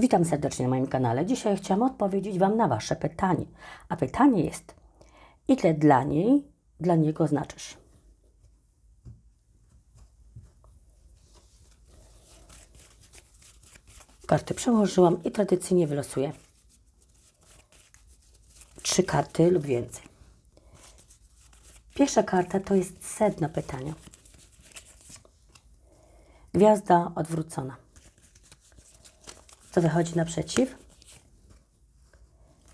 Witam serdecznie na moim kanale. Dzisiaj chciałam odpowiedzieć Wam na Wasze pytanie. A pytanie jest, ile dla niej, dla niego znaczysz? Karty przełożyłam i tradycyjnie wylosuję trzy karty lub więcej. Pierwsza karta to jest sedno pytania. Gwiazda odwrócona. Co wychodzi naprzeciw?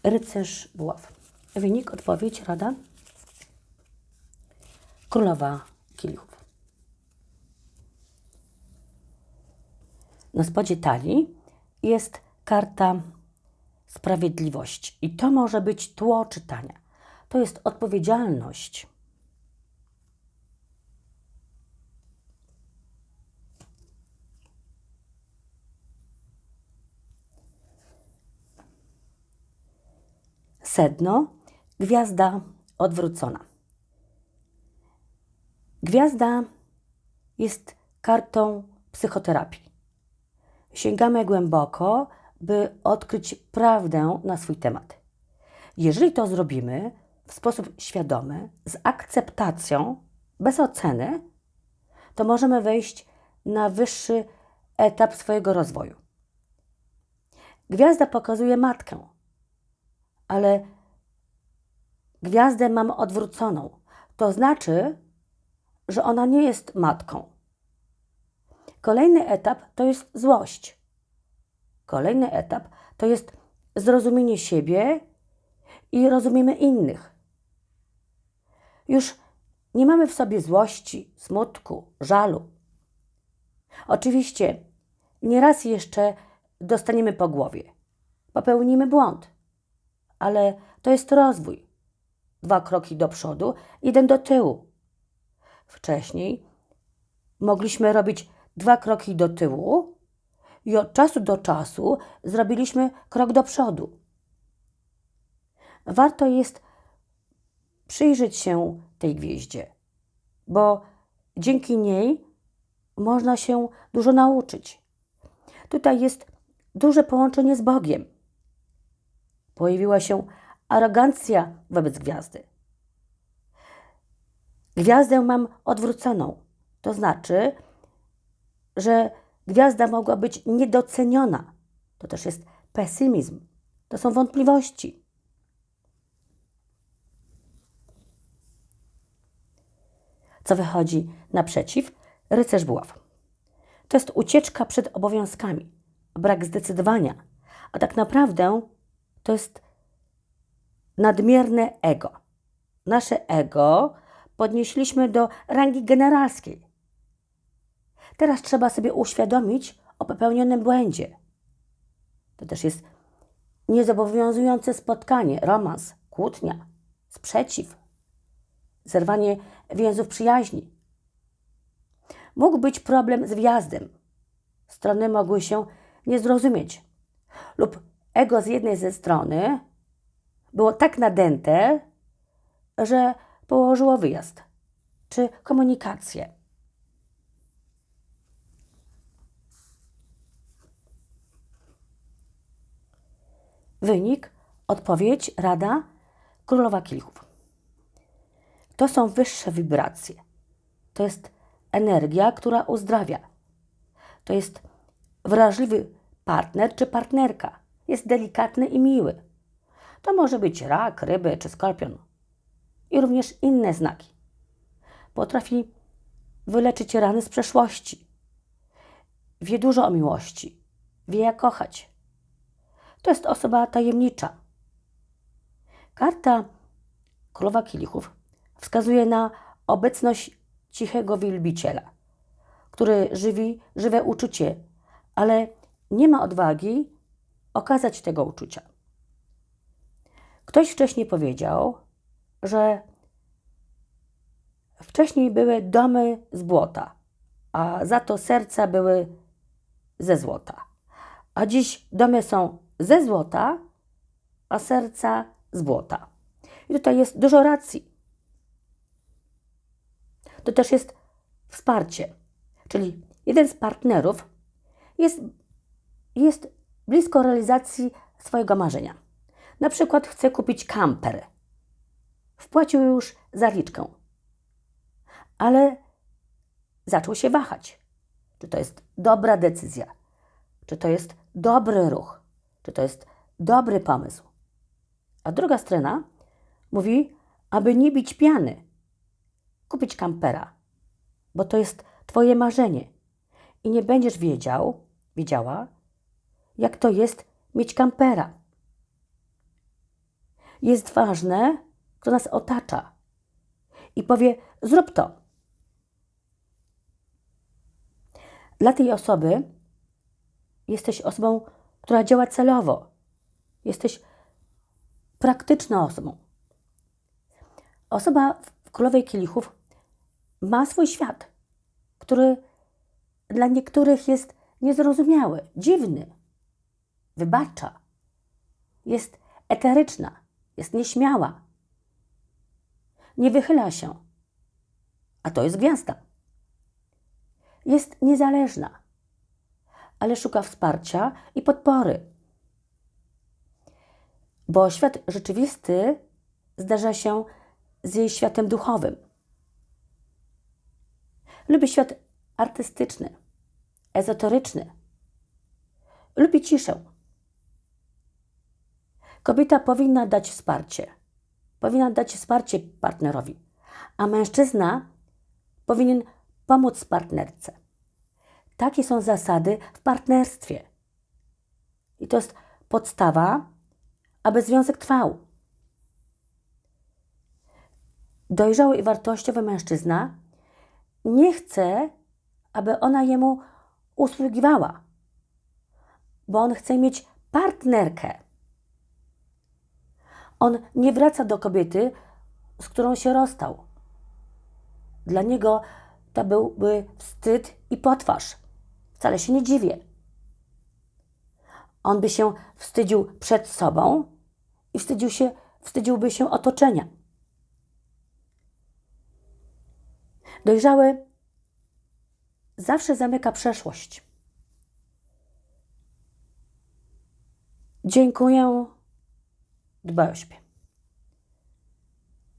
Rycerz buław. Wynik, odpowiedź, rada? Królowa kielichów. Na spodzie talii jest karta sprawiedliwości. I to może być tło czytania. To jest odpowiedzialność. Sedno, gwiazda odwrócona. Gwiazda jest kartą psychoterapii. Sięgamy głęboko, by odkryć prawdę na swój temat. Jeżeli to zrobimy w sposób świadomy, z akceptacją, bez oceny, to możemy wejść na wyższy etap swojego rozwoju. Gwiazda pokazuje matkę, ale gwiazdę mam odwróconą. To znaczy, że ona nie jest matką. Kolejny etap to jest złość. Kolejny etap to jest zrozumienie siebie i rozumiemy innych. Już nie mamy w sobie złości, smutku, żalu. Oczywiście nieraz jeszcze dostaniemy po głowie. Popełnimy błąd, ale to jest rozwój. Dwa kroki do przodu, jeden do tyłu. Wcześniej mogliśmy robić dwa kroki do tyłu i od czasu do czasu zrobiliśmy krok do przodu. Warto jest przyjrzeć się tej gwieździe, bo dzięki niej można się dużo nauczyć. Tutaj jest duże połączenie z Bogiem. Pojawiła się arogancja wobec gwiazdy. Gwiazdę mam odwróconą, to znaczy, że gwiazda mogła być niedoceniona. To też jest pesymizm, to są wątpliwości. Co wychodzi naprzeciw? Rycerz buław. To jest ucieczka przed obowiązkami, brak zdecydowania, a tak naprawdę to jest nadmierne ego. Nasze ego podnieśliśmy do rangi generalskiej. Teraz trzeba sobie uświadomić o popełnionym błędzie. To też jest niezobowiązujące spotkanie, romans, kłótnia, sprzeciw, zerwanie więzów przyjaźni. Mógł być problem z wjazdem. Strony mogły się nie zrozumieć. Lub ego z jednej ze strony było tak nadęte, że położyło wyjazd czy komunikację. Wynik, odpowiedź, rada, królowa kielichów. To są wyższe wibracje. To jest energia, która uzdrawia. To jest wrażliwy partner czy partnerka. Jest delikatny i miły. To może być rak, ryby czy skorpion. I również inne znaki. Potrafi wyleczyć rany z przeszłości. Wie dużo o miłości. Wie jak kochać. To jest osoba tajemnicza. Karta Królowa Kielichów wskazuje na obecność cichego wielbiciela, który żywi żywe uczucie, ale nie ma odwagi okazać tego uczucia. Ktoś wcześniej powiedział, że wcześniej były domy z błota, a za to serca były ze złota. A dziś domy są ze złota, a serca z błota. I tutaj jest dużo racji. To też jest wsparcie, czyli jeden z partnerów jest, jest blisko realizacji swojego marzenia. Na przykład chce kupić kamper. Wpłacił już zaliczkę, ale zaczął się wahać. Czy to jest dobra decyzja? Czy to jest dobry ruch? Czy to jest dobry pomysł? A druga strona mówi, aby nie bić piany, kupić kampera, bo to jest Twoje marzenie i nie będziesz wiedział, wiedziała, jak to jest mieć kampera. Jest ważne, kto nas otacza i powie: Zrób to. Dla tej osoby jesteś osobą, która działa celowo. Jesteś praktyczną osobą. Osoba w królowej kielichów ma swój świat, który dla niektórych jest niezrozumiały, dziwny, wybacza, jest eteryczna, jest nieśmiała, nie wychyla się, a to jest gwiazda. Jest niezależna, ale szuka wsparcia i podpory, bo świat rzeczywisty zdarza się z jej światem duchowym. Lubi świat artystyczny, ezoteryczny. Lubi ciszę. Kobieta powinna dać wsparcie. Powinna dać wsparcie partnerowi, a mężczyzna powinien pomóc partnerce. Takie są zasady w partnerstwie. I to jest podstawa, aby związek trwał. Dojrzały i wartościowy mężczyzna nie chce, aby ona jemu usługiwała, bo on chce mieć partnerkę. On nie wraca do kobiety, z którą się rozstał. Dla niego to byłby wstyd i potwarz. Wcale się nie dziwię. On by się wstydził przed sobą i wstydził się, wstydziłby się otoczenia. Dojrzały zawsze zamyka przeszłość. Dziękuję. Dbaj o siebie.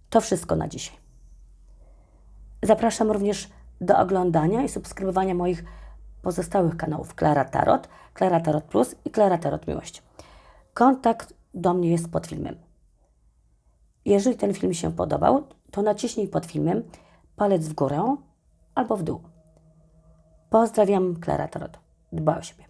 To wszystko na dzisiaj. Zapraszam również do oglądania i subskrybowania moich pozostałych kanałów Klara Tarot, Klara Tarot Plus i Klara Tarot Miłość. Kontakt do mnie jest pod filmem. Jeżeli ten film się podobał, to naciśnij pod filmem palec w górę albo w dół. Pozdrawiam, Klara Tarot. Dbaj o siebie.